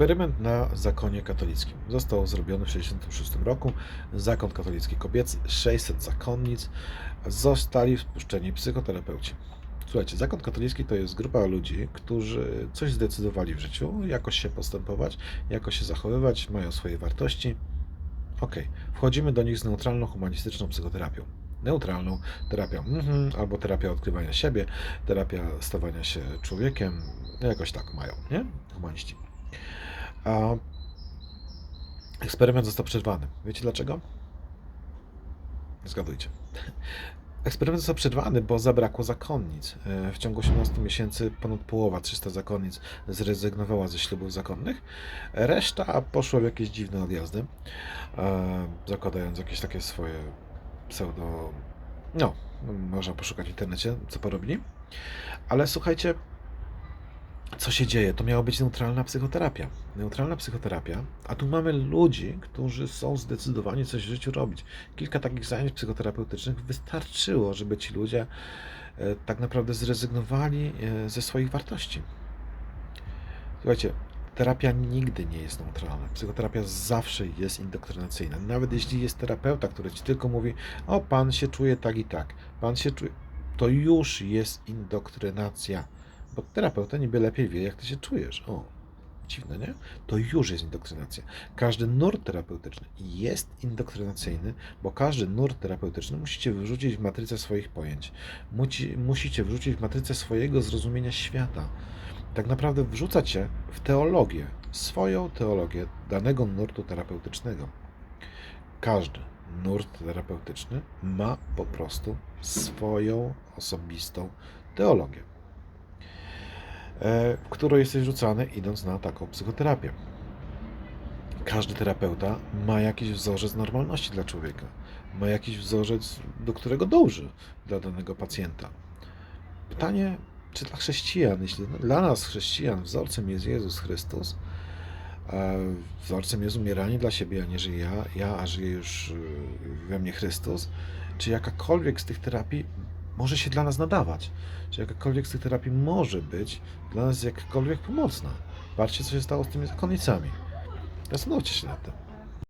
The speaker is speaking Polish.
Eksperyment na zakonie katolickim. Został zrobiony w 1966 roku. Zakon katolicki kobiecy, 600 zakonnic. Zostali wpuszczeni psychoterapeuci. Słuchajcie, zakon katolicki to jest grupa ludzi, którzy coś zdecydowali w życiu, jakoś się postępować, jakoś się zachowywać, mają swoje wartości. Okej, wchodzimy do nich z neutralną, humanistyczną psychoterapią. Neutralną terapią, mhm, albo terapia odkrywania siebie, terapia stawania się człowiekiem, jakoś tak mają, nie? Humaniści. A eksperyment został przerwany. Wiecie dlaczego? Zgadujcie. Eksperyment został przerwany, bo zabrakło zakonnic. E, W ciągu 18 miesięcy ponad połowa, 300 zakonnic, zrezygnowała ze ślubów zakonnych. Reszta poszła w jakieś dziwne odjazdy, e, zakładając jakieś takie swoje pseudo. No, można poszukać w internecie, co porobili. Ale słuchajcie, co się dzieje? To miała być neutralna psychoterapia. Neutralna psychoterapia, a tu mamy ludzi, którzy są zdecydowani coś w życiu robić. Kilka takich zajęć psychoterapeutycznych wystarczyło, żeby ci ludzie e, tak naprawdę zrezygnowali e, ze swoich wartości. Słuchajcie, terapia nigdy nie jest neutralna. Psychoterapia zawsze jest indoktrynacyjna. Nawet jeśli jest terapeuta, który ci tylko mówi, o, pan się czuje tak i tak, pan się czuje, to już jest indoktrynacja. Bo terapeuta niby lepiej wie, jak ty się czujesz. O, dziwne, nie? To już jest indoktrynacja. Każdy nurt terapeutyczny jest indoktrynacyjny, bo każdy nurt terapeutyczny musicie wyrzucić w matrycę swoich pojęć. Musi, musicie wrzucić w matrycę swojego zrozumienia świata. Tak naprawdę wrzucacie w teologię, swoją teologię danego nurtu terapeutycznego. Każdy nurt terapeutyczny ma po prostu swoją osobistą teologię w którą jesteś rzucany idąc na taką psychoterapię. Każdy terapeuta ma jakiś wzorzec normalności dla człowieka, ma jakiś wzorzec, do którego dąży dla danego pacjenta. Pytanie, czy dla chrześcijan, jeśli dla nas chrześcijan wzorcem jest Jezus Chrystus, wzorcem jest umieranie dla siebie, a nie żyję ja, ja, a żyje już y, we mnie Chrystus, czy jakakolwiek z tych terapii może się dla nas nadawać, czy jakakolwiek z tych terapii może być dla nas jakkolwiek pomocna. Patrzcie, co się stało z tymi zakonnicami. Zastanówcie się nad tym.